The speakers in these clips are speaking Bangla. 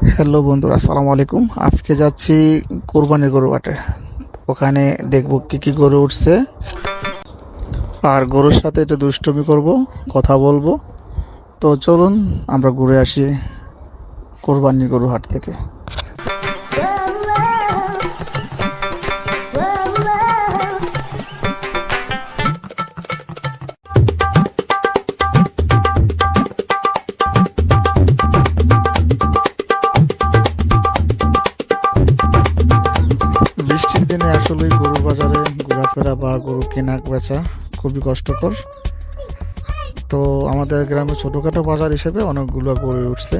হ্যালো বন্ধুরা, আসসালামু আলাইকুম। আজকে যাচ্ছি কোরবানির গরু হাটে। ওখানে দেখব কি কি গরু উঠছে। আর গরুর সাথে একটু দুষ্টমি করব, কথা বলব। তো চলুন, আমরা ঘুরে আসি কোরবানির গরু হাট থেকে। দিনে আসলে গরু বাজারে ঘোরাফেরা বা গরু কেনা বেচা খুবই কষ্টকর। তো আমাদের গ্রামে ছোটোখাটো বাজার হিসেবে অনেকগুলো গড়ে উঠছে।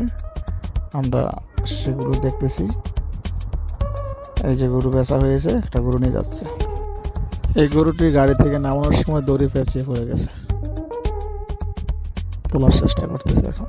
আমরা সেগুলো দেখতেছি। এই যে গরু বেচা হয়েছে, একটা গরু নিয়ে যাচ্ছে। এই গরুটি গাড়ি থেকে নামানোর সময় দড়ি পেঁচিয়ে পড়ে গেছে। তোলার চেষ্টা করতেছে এখন।